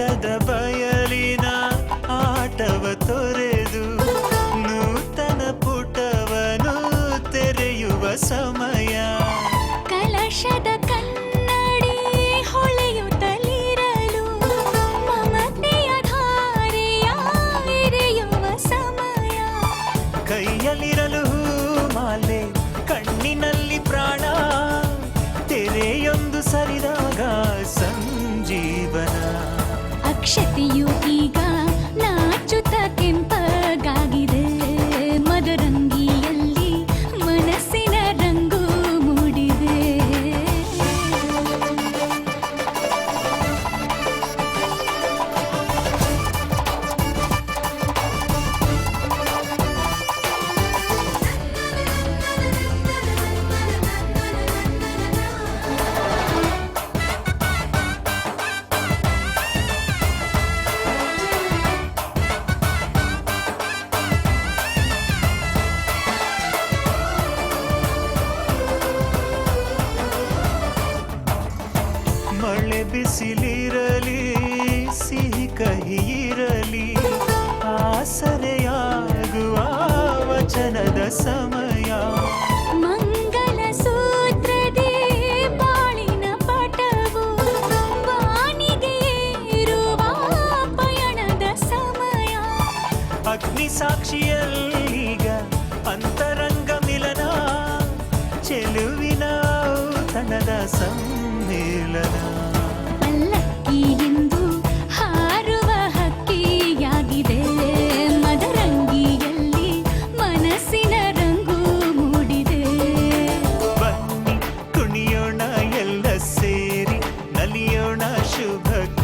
ಆಟದ ಬಯಲಿನ ಆಟವ ತೊರೆದು ನೂತನ ಪುಟವನು ತೆರೆಯುವ ಸಮ ಶಕ್ತಿಯು సమయ మంగళ సೂತ್ರದಿ ಬಾಳಿನ ಪಟವು ವಾಣಿಗೆ ಇರುವ ಪಯಣದ ಸಮಯ ಅಗ್ನಿ ಸಾಕ್ಷಿಯಲ್ಲೀಗ ಅಂತರಂಗ ಮಿಲನ ಚೆಲುವಿನ ತನದ ಸಮ್ಮೇಳನ शुभ